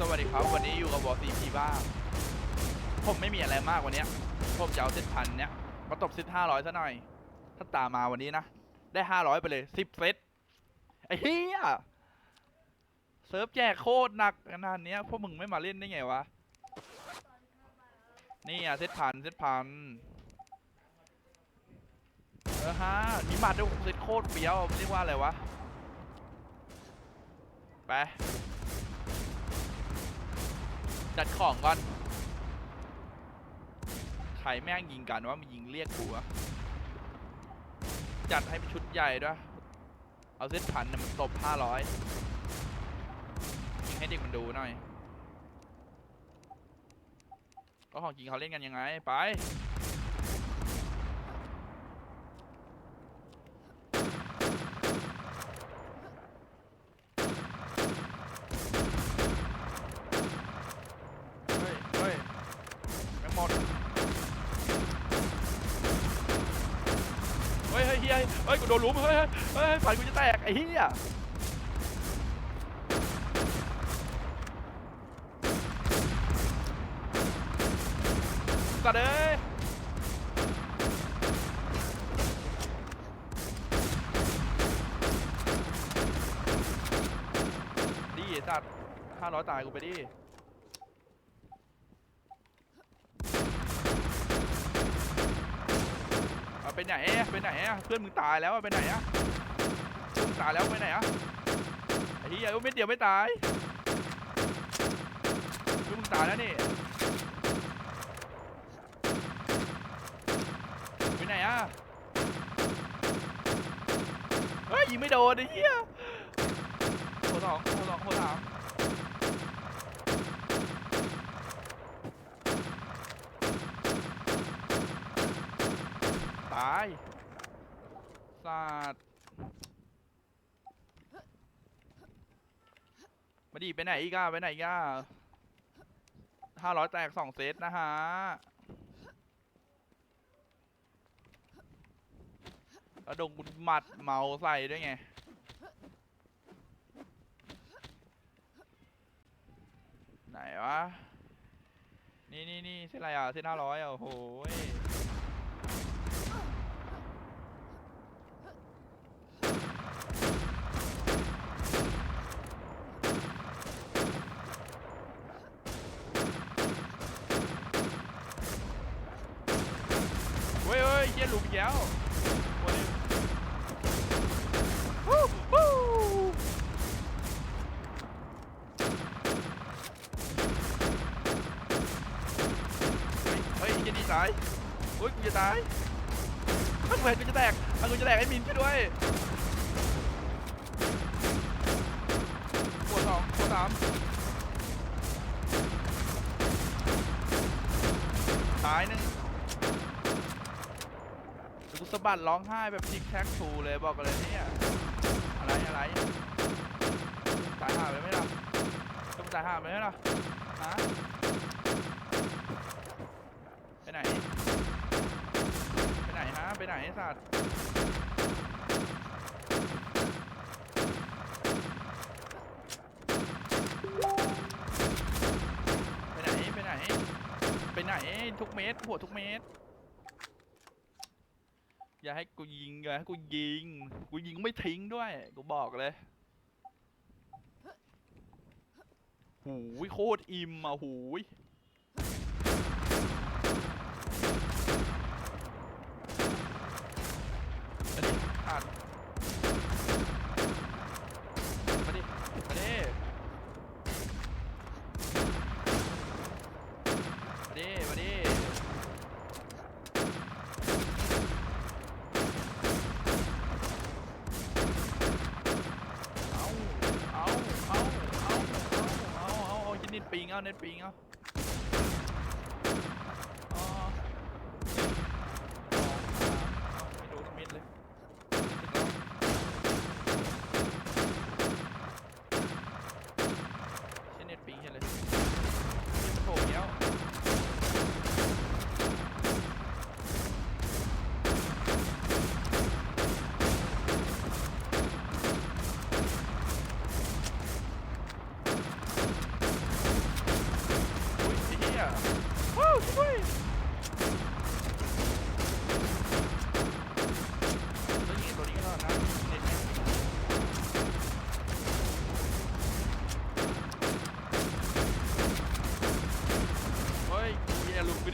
สวัสดีครับ วันนี้อยู่กับบอซีพีบ้างผมไม่มีอะไรมากวันนี้ผมจะเอาเซตพันเนี้ยมาตบเซตห้าร้อยซะหน่อย ถ้าตามมาวันนี้นะ ได้ห้าร้อยไปเลยสิบเซตไอ้เหี้ยเซิร์ฟแจกโคตรหนักขนาดนี้พวกมึงไม่มาเล่นได้ไงวะ นี่อะเซตพันเซตพันเออฮะมีบัตรด้วยเซตโคตรเฟี้ยวเรียกว่าอะไรวะ ไป จัดของก่อนใครแม่งยิงกันว่ามันยิงเรียกกูวะจัดให้เป็นชุดใหญ่ด้วย เอาเส้นพันเนี่ยมันตบห้าร้อยยิงให้เด็กมันดูหน่อยก็ของจริงเขาเล่นกันยังไง ไป เฮ้ย เฮ้ยแม่งหมด เฮ้ ยเฮ้ยเฮ้ยกูโดนหลุมเฮ้ยเฮ้ยฝันกูจะแตกไอ้เฮียสัตว์เอ้ยดีสัตว์ห้าร้อยตายกูไปดิ เอา ไปไหนอะไปไหนอะเพื่อนมึงตายแล้วอะไปไหนอะเพื่อนมึงตายแล้วไปไหนอะไอ้เหี้ยเม็ดเดียวไม่ตายเพื่อนมึงตายแล้วนี่ไปไหนอะเฮ้ยยิงไม่โดนไอ้เหี้ยโคสองโคสองโคสาม ตายสาดมาดีไปไหนอีกอะไปไหนอีกอะห้าร้อยแตกสองเซตนะฮะแล้วดนกุหมัดเมาใส่ด้วยไงไหนวะ นี่นี่นี่เส้นอะไรอะเส้นห้าร้อยอะโอ้โห ยเว้ยเว้ยเยี่ยหลุมอีกแล้วโอ้ยฮู้ฮู้เฮ้ยเฮียนี่ตายโอ้ยกูจะตายถ้ากูเห็นกูจะแตกถ้ากูจะแตกไอ้มินช่วยด้วยปวดสองปวดสามตายหนึ่ง กูสะบัดร้องไห้แบบทิกแท็กทูเลยบอกเลยเนี่ยอะไรอะไรตายห่าไปไหมล่ะต้องตายห่าไปไหมล่ะฮะไปไหนไปไหนฮะไปไหนไอ้สัตว์ไปไหนไปไหน ไปไหนทุกเมตรหัวทุกเมตร อย่าให้กูยิงอย่าให้กูยิง กูยิงไม่ทิ้งด้วย กูบอกเลยหูยโคตรอิ่มอะหูยมาดิขาดมาดิ มาดิ มาดิ มาดิ เอาเอา เอา เอา เอา เอา เอายินนิดปิง เอาเน็ตปิงเอา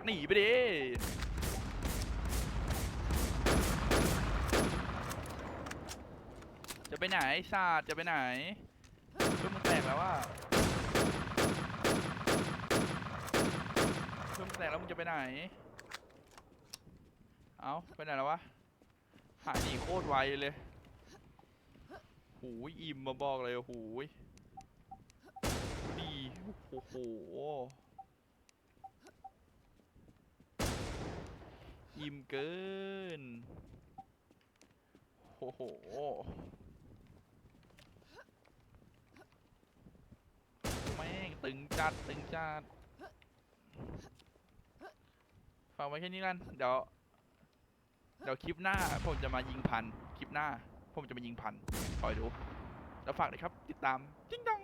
กหนีไปดิจะไปไหนศาสตร์จะไปไหนเพื่อนมึงแตกแล้วว่าเพื่อนมึงแตกแล้วมึงจะไปไหน เอาไปไหนแล้ววะหายหนีโคตรไวเลยหูยอิ่มมาบอกเลยหูยดีโอ้โห อิ่มเกิน โอ้โห แม่งตึงจัดตึงจัดฝากไว้แค่นี้กัน เดี๋ยว เดี๋ยวคลิปหน้าผมจะมายิงพัน คลิปหน้าผมจะมายิงพัน คอยดู แล้วฝากเลยครับ ติดตาม จิ้งดอง